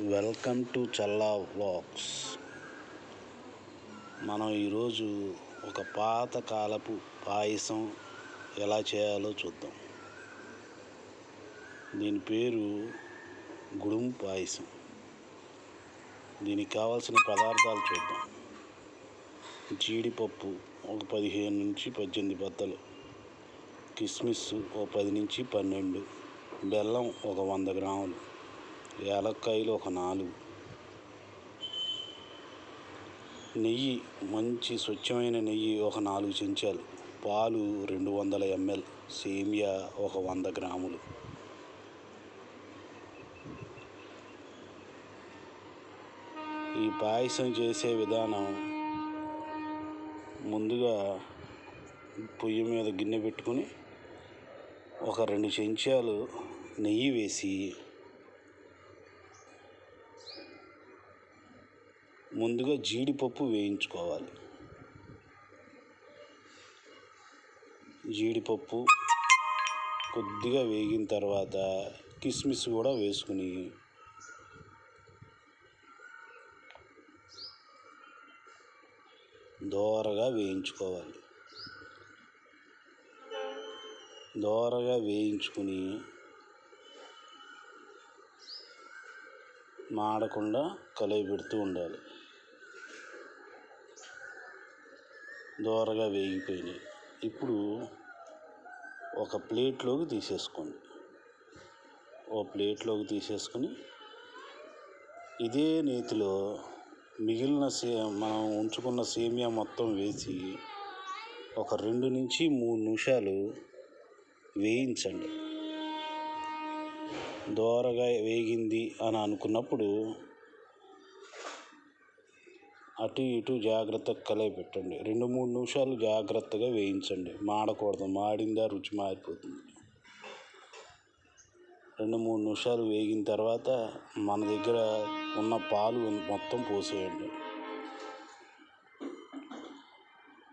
Welcome to Challa vlogs. మనం ఈరోజు ఒక పాతకాలపు పాయసం ఎలా చేయాలో చూద్దాం. దీని పేరు గుడుం పాయసం. దీనికి కావాల్సిన పదార్థాలు చూద్దాం. జీడిపప్పు ఒక పదిహేను నుంచి పద్దెనిమిది బద్దలు. కిస్మిస్ ఒక పది నుంచి పన్నెండు. బెల్లం ఒక వంద గ్రాములు. యాలక్కాయలు ఒక నాలుగు. నెయ్యి మంచి స్వచ్ఛమైన నెయ్యి ఒక నాలుగు చెంచాలు. పాలు రెండు వందల ఎంఎల్. సేమియా ఒక వంద గ్రాములు. ఈ పాయసం చేసే విధానం ముందుగా పొయ్యి మీద గిన్నె పెట్టుకుని ఒక రెండు చెంచాలు నెయ్యి వేసి ముందుగా జీడిపప్పు వేయించుకోవాలి. జీడిపప్పు కొద్దిగా వేగిన తర్వాత కిస్మిస్ కూడా వేసుకుని దోరగా వేయించుకోవాలి. దోరగా వేయించుకుని మాడకుండా కలయి పెడుతూ ఉండాలి. దోరగా వేగిపోయినాయి. ఇప్పుడు ఒక ప్లేట్లోకి తీసేసుకోండి. ఓ ప్లేట్లోకి తీసేసుకొని ఇదే నేతిలో మిగిలిన సే మనం ఉంచుకున్న సేమియా మొత్తం వేసి ఒక రెండు నుంచి మూడు నిమిషాలు వేయించండి. దోరగా వేగింది అని అనుకున్నప్పుడు అటు ఇటు జాగ్రత్తగా కలయి పెట్టండి. రెండు మూడు నిమిషాలు జాగ్రత్తగా వేయించండి. మాడకూడదు. మాడిందా రుచి మారిపోతుంది. రెండు మూడు నిమిషాలు వేగిన తర్వాత మన దగ్గర ఉన్న పాలు మొత్తం పోసేయండి.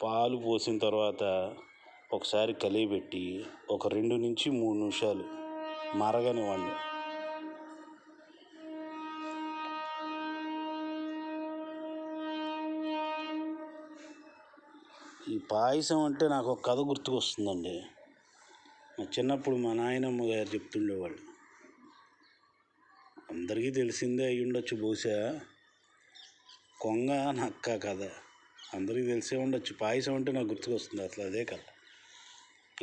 పాలు పోసిన తర్వాత ఒకసారి కలియబెట్టి ఒక రెండు నుంచి మూడు నిమిషాలు మరగనివ్వండి. ఈ పాయసం అంటే నాకు ఒక కథ గుర్తుకొస్తుందండి. మా చిన్నప్పుడు మా నాయనమ్మ గారు చెప్తుండేవాళ్ళు. అందరికీ తెలిసిందే అయ్యి ఉండొచ్చు బహుశా. కొంగ నక్క కథ. అందరికీ తెలిసే ఉండొచ్చు. పాయసం అంటే నాకు గుర్తుకొస్తుంది అట్లా అదే కథ.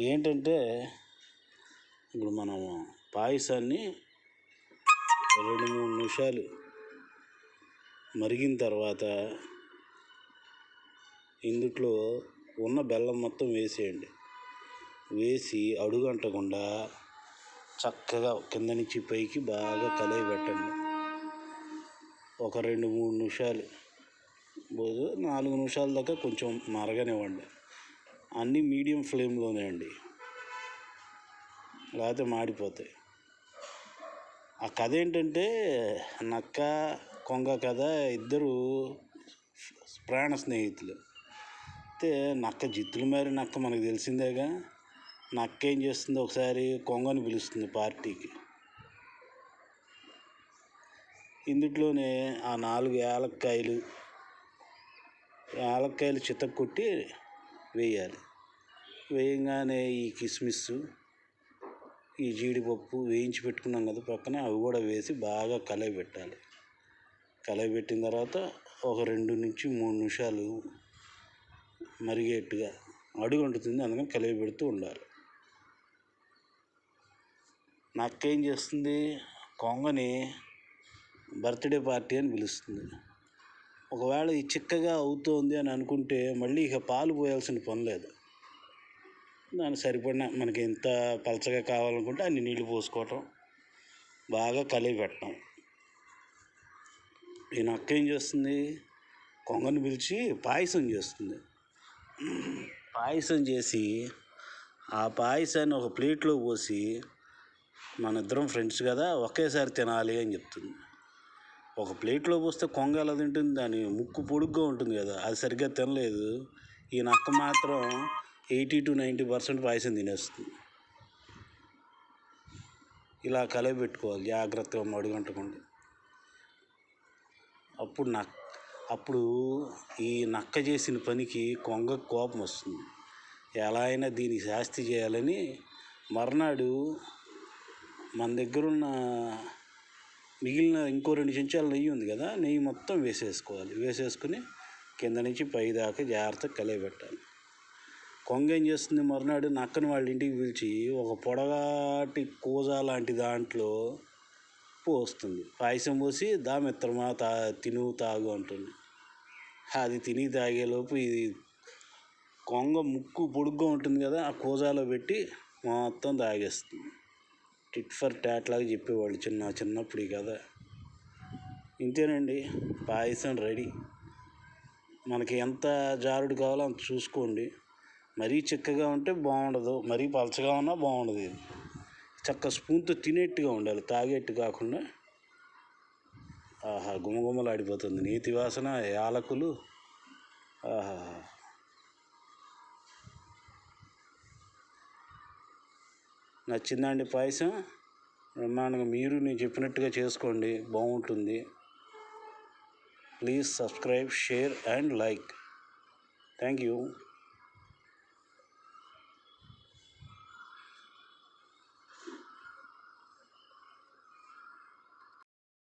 ఏంటంటే ఇప్పుడు మనము పాయసాన్ని రెండు మూడు నిమిషాలు మరిగిన తర్వాత ఇందుట్లో ఉన్న బెల్లం మొత్తం వేసేయండి. వేసి అడుగంటకుండా చక్కగా కింద నుంచి పైకి బాగా కలయి పెట్టండి. ఒక రెండు మూడు నిమిషాలు పోదు నాలుగు నిమిషాల దాకా కొంచెం మరగనివ్వండి. అన్నీ మీడియం ఫ్లేమ్లోనే అండి. లేకపోతే మాడిపోతాయి. ఆ కథ ఏంటంటే నక్క కొంగ కథ ఇద్దరు ప్రాణ స్నేహితులు. అయితే నక్క జిత్తులు మారి నక్క మనకు తెలిసిందేగా. నక్క ఏం చేస్తుంది ఒకసారి కొంగని పిలుస్తుంది పార్టీకి. ఇందుట్లోనే ఆ నాలుగు యాలక్కాయలు యాలక్కాయలు చితక్కొట్టి వేయాలి. వేయంగానే ఈ కిస్మిస్ ఈ జీడిపప్పు వేయించి పెట్టుకున్నాం కదా పక్కన అవి కూడా వేసి బాగా కలయి పెట్టాలి కలయి పెట్టిన తర్వాత ఒక రెండు నుంచి మూడు నిమిషాలు మరిగేట్టుగా అడుగు అంటుతుంది అందుకని కలిపి పెడుతూ ఉండాలి. నక్క ఏం చేస్తుంది? కొంగని బర్త్డే పార్టీ అని పిలుస్తుంది. ఒకవేళ ఈ చిక్కగా అవుతోంది అని అనుకుంటే మళ్ళీ ఇక పాలు పోయాల్సిన పని లేదు. దానికి సరిపడిన మనకి ఎంత పలచగా కావాలనుకుంటే అన్ని నీళ్ళు పోసుకోవటం బాగా కలిపి పెట్టడం ఈ నక్క ఏం చేస్తుంది? కొంగని పిలిచి పాయసం చేస్తుంది. పాయసం చేసి ఆ పాయసాన్ని ఒక ప్లేట్లో పోసి మన ఇద్దరం ఫ్రెండ్స్ కదా ఒకేసారి తినాలి అని చెప్తుంది. ఒక ప్లేట్లో పోస్తే కొంగ ఎలా తింటుంది? దాని ముక్కు పొడుగ్గా ఉంటుంది కదా అది సరిగ్గా తినలేదు. ఈ నక్క మాత్రం eighty to ninety percent payasam తినేస్తుంది. ఇలా కలవ పెట్టుకోవాలి జాగ్రత్తగా మడుగంటకుండా అప్పుడు నక్క అప్పుడు ఈ నక్క చేసిన పనికి కొంగ కోపం వస్తుంది. ఎలా అయినా దీనికి శాస్తి చేయాలని మర్నాడు మన దగ్గర ఉన్న మిగిలిన ఇంకో రెండు చెంచాలు నెయ్యి ఉంది కదా నెయ్యి మొత్తం వేసేసుకోవాలి. వేసేసుకుని కింద నుంచి పై దాకా జాగ్రత్తగా కలియబెట్టాలి. కొంగ ఏం చేస్తుంది? మర్నాడు నక్కని వాళ్ళ ఇంటికి పిలిచి ఒక పొడగాటి కూజ లాంటి దాంట్లో పోస్తుంది పాయసం పోసి దా మిత్రమా తా తిను తాగు అంటుంది. అది తిని తాగేలోపు ఇది కొంగ ముక్కు పొడుగ్గా ఉంటుంది కదా ఆ కూజాలో పెట్టి మొత్తం తాగేస్తుంది. టిట్ ఫర్ టాట్ లాగా చెప్పేవాళ్ళు చిన్న చిన్నప్పుడు ఈ కథ. ఇంతేనండి పాయసం రెడీ. మనకి ఎంత జారుడు కావాలో అంత చూసుకోండి. మరీ చిక్కగా ఉంటే బాగుండదు మరీ పలచగా ఉన్నా బాగుండదు ఇది. చక్క స్పూన్తో తినేట్టుగా ఉండాలి తాగేట్టు కాకుండా. ఆహా గుమగుమలాడిపోతుంది. నీతి వాసన యాలకులు. ఆహా. నచ్చిందండి పాయసం? బ్రహ్మాండంగా మీరు నేను చెప్పినట్టుగా చేసుకోండి బాగుంటుంది. Please subscribe share and like. Thank you.